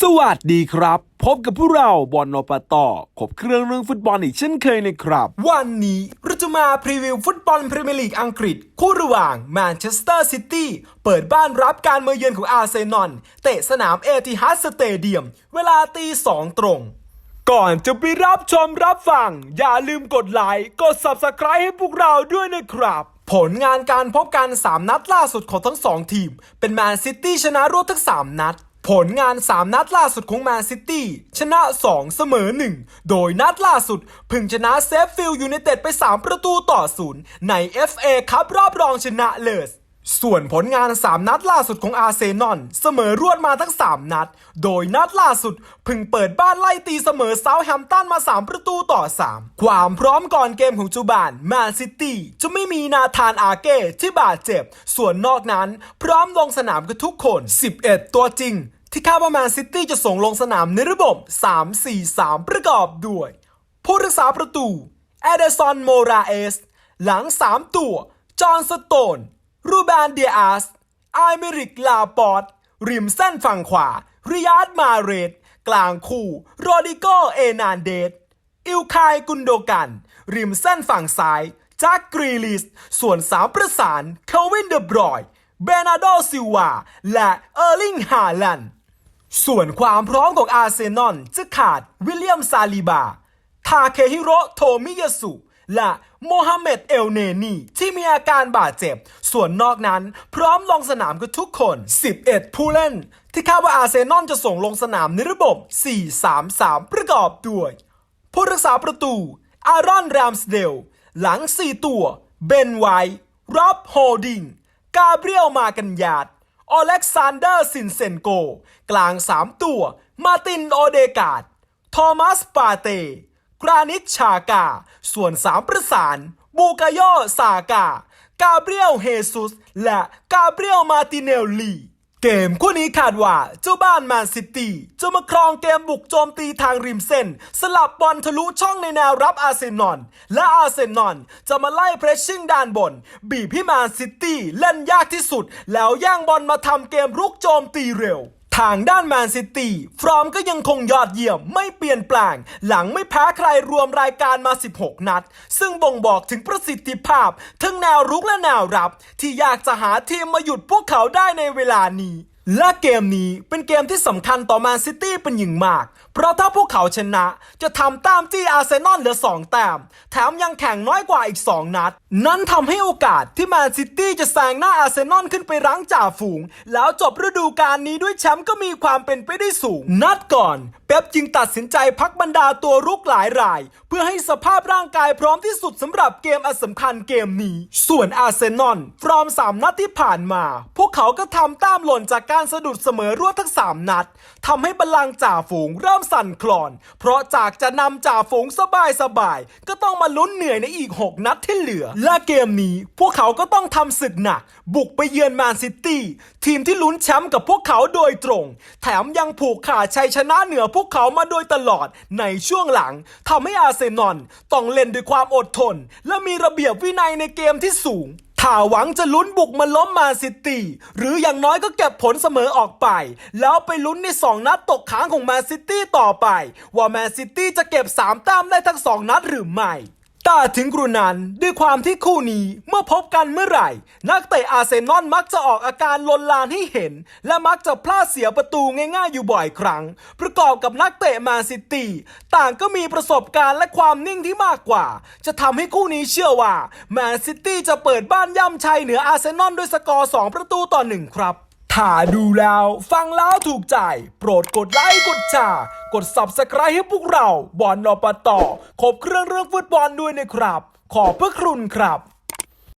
สวัสดีครับ พบกับพวกเราบอลนปตอขบเครื่องเรื่องฟุตบอลอีกเช่นเคยนะครับ วันนี้เราจะมาพรีวิวฟุตบอลพรีเมียร์ลีกอังกฤษ คู่ระหว่างแมนเชสเตอร์ซิตี้เปิดบ้านรับการมาเยือนของอาร์เซนอลเตะสนามเอติฮัดสเตเดียม เวลาตีสองตรง ก่อนจะไปรับชมรับฟัง อย่าลืมกดไลค์กด Subscribe ให้พวกเราด้วยนะครับผลงานการพบกัน 3 นัดล่าสุดของทั้ง 2 ทีม เป็นแมนซิตี้ชนะรวดทั้ง 3 นัด ผลงาน 3 นัดล่าสุดของแมนซิตี้ชนะ 2 เสมอ 1 โดยนัดล่าสุดเพึ่งชนะเซฟฟิลด์ยูไนเต็ดไป 3 ประตูต่อศูนย์ใน FA คัพรอบรองชนะเลิศส่วนผลงาน 3 นัดล่าสุดของอาร์เซนอลเสมอรวดมาทั้ง 3 นัด โดยนัดล่าสุดพิ่งเปิดบ้านไล่ตีเสมอเซาแฮมตันมา 3 ประตูต่อ 3 ความพร้อมก่อนเกมของจูบานแมนซิตี้จะไม่มีนาธานอาเก้ที่บาดเจ็บ ส่วนนอกนั้นพร้อมลงสนามกันทุกคน 11 ตัวจริง ที่คาดว่าแมนซิตี้จะส่งลงสนามในระบบ 3-4-3 ประกอบด้วย ผู้รักษาประตู เอเดซอนโมราเอส หลัง 3 ตัว จอห์นสโตน รูแบนเดียอาสไอเมริกลาปอร์ตริมเส้นฝั่งขวา ริยาดมาเรต กลางคู่ โรดิโกเอนานเดสอิลคายกุนโดกัน ริมเส้นฝั่งซ้ายจักกรีลิส ส่วนสามประสาน เควินเดบรอย เบนาโดซิลวา และเออร์ลิงฮาแลนด์ ส่วนความพร้อมของอาร์เซนอลจะขาดวิลเลียมซาลิบา ทาเคฮิโรโทมิยาสุ และโมฮัมเหม็ดเอลเนนีที่มีอาการบาดเจ็บ ส่วนนอกนั้นพร้อมลงสนามกันทุกคน 11 ผู้เล่น ที่คาดว่าอาร์เซนอลจะส่งลงสนามในระบบ 4-3-3 ประกอบด้วย ผู้รักษาประตู อารอนแรมสเดล หลัง 4 ตัว เบนไวท์ร็อบโฮดิง กาเบรียลมากันยาด อเล็กซานเดอร์ซินเซนโก กลาง 3 ตัว มาตินโอเดกาดโทมัสปาเต กรานิชชากา ส่วน 3 ประสาน บูกาโยซากา กาเบรียลเฮซุส และกาเบรียลมาติเนลลี เกมคู่นี้คาดว่าเจ้าบ้านแมนซิตี้จะมาครองเกมบุกโจมตีทางริมเส้น สลับบอลทะลุช่องในแนวรับอาร์เซนอลและอาร์เซนอลจะมาไล่เพรสชิ่งด้านบน บีบให้แมนซิตี้เล่นยากที่สุด แล้วย่างบอลมาทำเกมรุกโจมตีเร็ว ทางด้านแมนซิตี้ฟรอมก็ยังคงยอดเยี่ยมไม่เปลี่ยนแปลง หลังไม่แพ้ใครรวมรายการมา 16 นัด ซึ่งบ่งบอกถึงประสิทธิภาพ ทั้งแนวรุกและแนวรับ ที่อยากจะหาทีมมาหยุดพวกเขาได้ในเวลานี้ และเกมนี้เป็นเกมที่สำคัญต่อแมนซิตี้เป็นอย่างมาก เพราะถ้าพวกเขาชนะจะทำตามจี้อาร์เซนอลเหลือ 2 แต้ม แถมยังแข่งน้อยกว่าอีก 2 นัด นั่นทำให้โอกาสที่แมนซิตี้จะแซงหน้าอาร์เซนอลขึ้นไปรั้งจ่าฝูง แล้วจบฤดูกาลนี้ด้วยแชมป์ก็มีความเป็นไปได้สูง นัดก่อน เป๊ปจึงตัดสินใจพักบรรดาตัวรุกหลายราย เพื่อให้สภาพร่างกายพร้อมที่สุดสำหรับเกมอันสำคัญเกมนี้ ส่วนอาร์เซนอลฟรอม3นัดที่ผ่านมา พวกเขาก็ทำตามหล่นจากการการสะดุดเสมอรวดทั้ง 3 นัดทำให้บัลลังจ่าฝูงเริ่มสั่นคลอน เพราะจากจะนำจ่าฝูงสบายสบายๆก็ต้องมาลุ้นเหนื่อยในอีก 6 นัดที่เหลือ และเกมนี้พวกเขาก็ต้องทำศึกหนัก บุกไปเยือนแมนซิตี้ทีมที่ลุ้นแชมป์กับพวกเขาโดยตรง แถมยังผูกขาดชัยชนะเหนือพวกเขามาโดยตลอดในช่วงหลังทำให้อาร์เซนอลต้องเล่นด้วยความอดทน และมีระเบียบวินัยในเกมที่สูง ถ้าหวังจะลุ้นบุกมาล้มมาซิตี้ หรืออย่างน้อยก็เก็บผลเสมอออกไป แล้วไปลุ้นใน 2 นัดตกค้างของแมนซิตี้ต่อไป ว่าแมนซิตี้จะเก็บ 3 แต้มได้ทั้ง 2 นัดหรือไม่ แต่ถึงกรุนั้นด้วยความที่คู่นี้เมื่อพบกันเมื่อไหร่ นักเตะอาร์เซนอลมักจะออกอาการลนลานให้เห็น และมักจะพลาดเสียประตูง่ายๆอยู่บ่อยครั้ง ประกอบกับนักเตะแมนซิตี้ต่างก็มีประสบการณ์และความนิ่งที่มากกว่า จะทำให้คู่นี้เชื่อว่าแมนซิตี้จะเปิดบ้านย่ำชัยเหนืออาร์เซนอลด้วยสกอร์2ประตูต่อ1ครับ ถ้าดูแล้ว ฟังแล้วถูกใจ โปรดกดไลค์กดแชร์กด Subscribe ให้พวกเราบอลนอปตอขบเครื่องเรื่องฟุตบอลด้วยนะครับ ขอบพระคุณครับ